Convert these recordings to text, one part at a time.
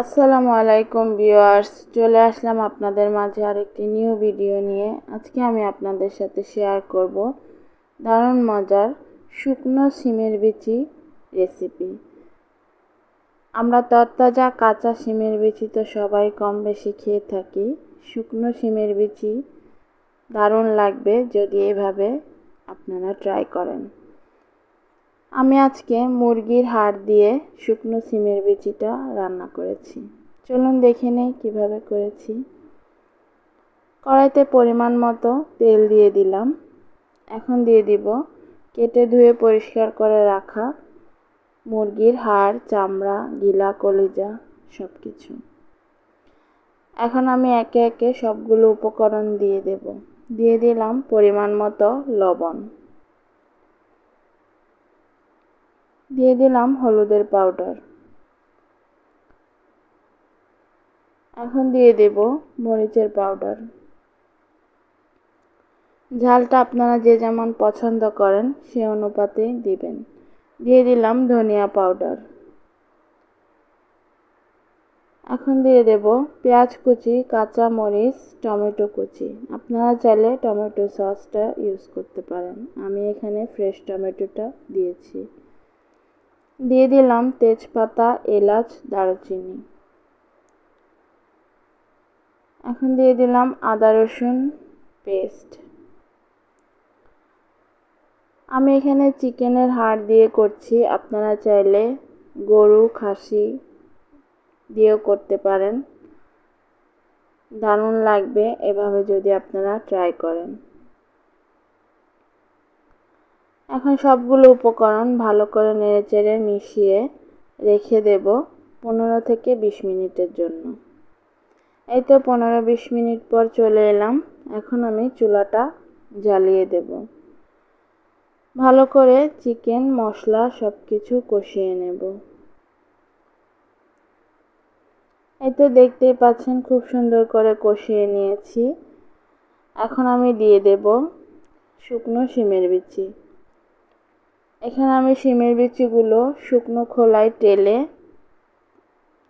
আসসালামু আলাইকুম ভিউয়ার্স, চলে আসলাম আপনাদের মাঝে আরেকটি নিউ ভিডিও নিয়ে। আজকে আমি আপনাদের সাথে শেয়ার করব দারুণ মজার শুকনো সিমের বিচি রেসিপি। আমরা তরতাজা কাঁচা সিমের বিচি তো সবাই কম বেশি খেয়ে থাকি। শুকনো সিমের বিচি দারুণ লাগবে যদি এভাবে আপনারা ট্রাই করেন। আমি আজকে মুরগির হাড় দিয়ে শুকনো সিমের বিচিটা রান্না করেছি। চলুন দেখে নেই কীভাবে করেছি। কড়াইতে পরিমাণ মতো তেল দিয়ে দিলাম। এখন দিয়ে দিব কেটে ধুয়ে পরিষ্কার করে রাখা মুরগির হাড়, চামড়া, গিলা, কলিজা সব কিছু এখন আমি একে একে সবগুলো উপকরণ দিয়ে দেব। দিয়ে দিলাম পরিমাণ মতো লবণ। দিয়ে দিলাম হলুদের পাউডার এখন দিয়ে দেব মরিচের পাউডার ঝালটা আপনারা যে যেমন পছন্দ করেন সে অনুপাতে দিবেন। দিয়ে দিলাম ধনিয়া পাউডার এখন দিয়ে দেব পেঁয়াজ কুচি, কাঁচা মরিচ, টমেটো কুচি। আপনারা চাইলে টমেটো সসটা ইউজ করতে পারেন। আমি এখানে ফ্রেশ টমেটোটা দিয়েছি। দিয়ে দিলাম তেজপাতা, এলাচ, দারুচিনি। এখন দিয়ে দিলাম আদা, রসুন পেস্ট। আমি এখানে চিকেনের হাড় দিয়ে করছি। আপনারা চাইলে গরু, খাসি দিয়েও করতে পারেন। দারুণ লাগবে এভাবে যদি আপনারা ট্রাই করেন। এখন সবগুলো উপকরণ ভালো করে নেড়েচেড়ে মিশিয়ে রেখে দেব পনেরো থেকে বিশ মিনিটের জন্য। এই তো পনেরো বিশ মিনিট পর চলে এলাম। এখন আমি চুলাটা জ্বালিয়ে দেব। ভালো করে চিকেন, মশলা সব কিছু কষিয়ে নেব। এই তো দেখতেই পাচ্ছেন খুব সুন্দর করে কষিয়ে নিয়েছি। এখন আমি দিয়ে দেব শুকনো শিমের বিচি। এখানে আমি শিমের বিচিগুলো শুকনো খোলায় টেলে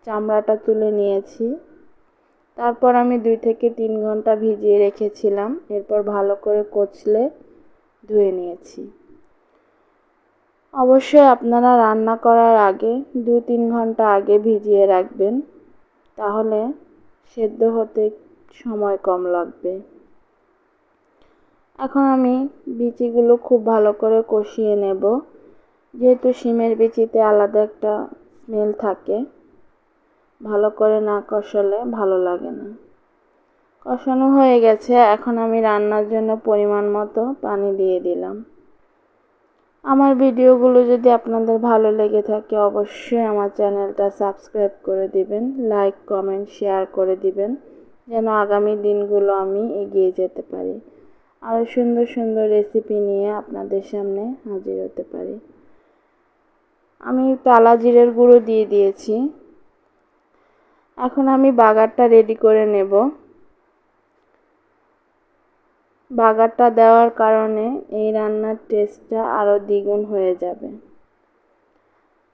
চামড়াটা তুলে নিয়েছি। তারপর আমি দুই থেকে তিন ঘণ্টা ভিজিয়ে রেখেছিলাম। এরপর ভালো করে কচলে ধুয়ে নিয়েছি। অবশ্যই আপনারা রান্না করার আগে দু তিন ঘণ্টা আগে ভিজিয়ে রাখবেন। তাহলে সেদ্ধ হতে সময় কম লাগবে। এখন আমি বিচিগুলো খুব ভালো করে কষিয়ে নেব। যেহেতু শিমের বিচিতে আলাদা একটা স্মেল থাকে, ভালো করে না কষালে ভালো লাগে না। কষানো হয়ে গেছে, এখন আমি রান্নার জন্য পরিমাণ মতো পানি দিয়ে দিলাম। আমার ভিডিওগুলো যদি আপনাদের ভালো লেগে থাকে, অবশ্যই আমার চ্যানেলটা সাবস্ক্রাইব করে দিবেন, লাইক, কমেন্ট, শেয়ার করে দিবেন, যেন আগামী দিনগুলো আমি এগিয়ে যেতে পারি। আরও সুন্দর সুন্দর রেসিপি নিয়ে আপনাদের সামনে হাজির হতে পারি। আমি তালা জিরের গুঁড়ো দিয়ে দিয়েছি। এখন আমি বাগারটা রেডি করে নেব। বাগারটা দেওয়ার কারণে এই রান্নার টেস্টটা আরও দ্বিগুণ হয়ে যাবে।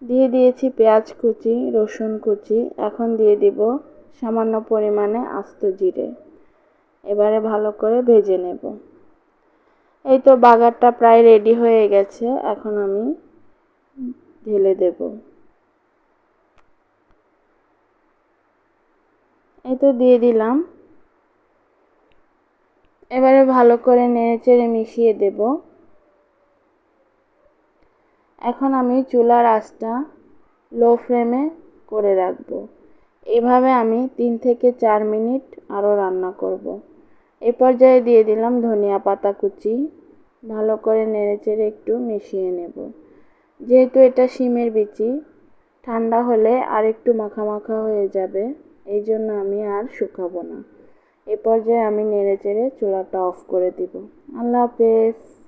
দিয়ে দিয়েছি পেঁয়াজ কুচি, রসুন কুচি। এখন দিয়ে দিব সামান্য পরিমাণে আস্ত জিরে। এবারে ভালো করে ভেজে নেব। এই তো বাগারটা প্রায় রেডি হয়ে গেছে, এখন আমি ঢেলে দেব। এই তো দিয়ে দিলাম। এবারে ভালো করে নেড়েচেড়ে মিশিয়ে দেব। এখন আমি চুলার আঁচটা লো ফ্লেমে করে রাখব। এভাবে আমি তিন থেকে চার মিনিট আরও রান্না করব। এ পর্যায়ে দিয়ে দিলাম ধনিয়া পাতা কুচি। ভালো করে নেড়েচেড়ে একটু মিশিয়ে নেব। যেহেতু এটা শিমের বিচি, ঠান্ডা হলে আর একটু মাখা মাখা হয়ে যাবে, এই জন্য আমি আর শুকাবো না। এ পর্যায়ে আমি নেড়েচেড়ে চুলাটা অফ করে দিব। আল্লাহ হাফেজ।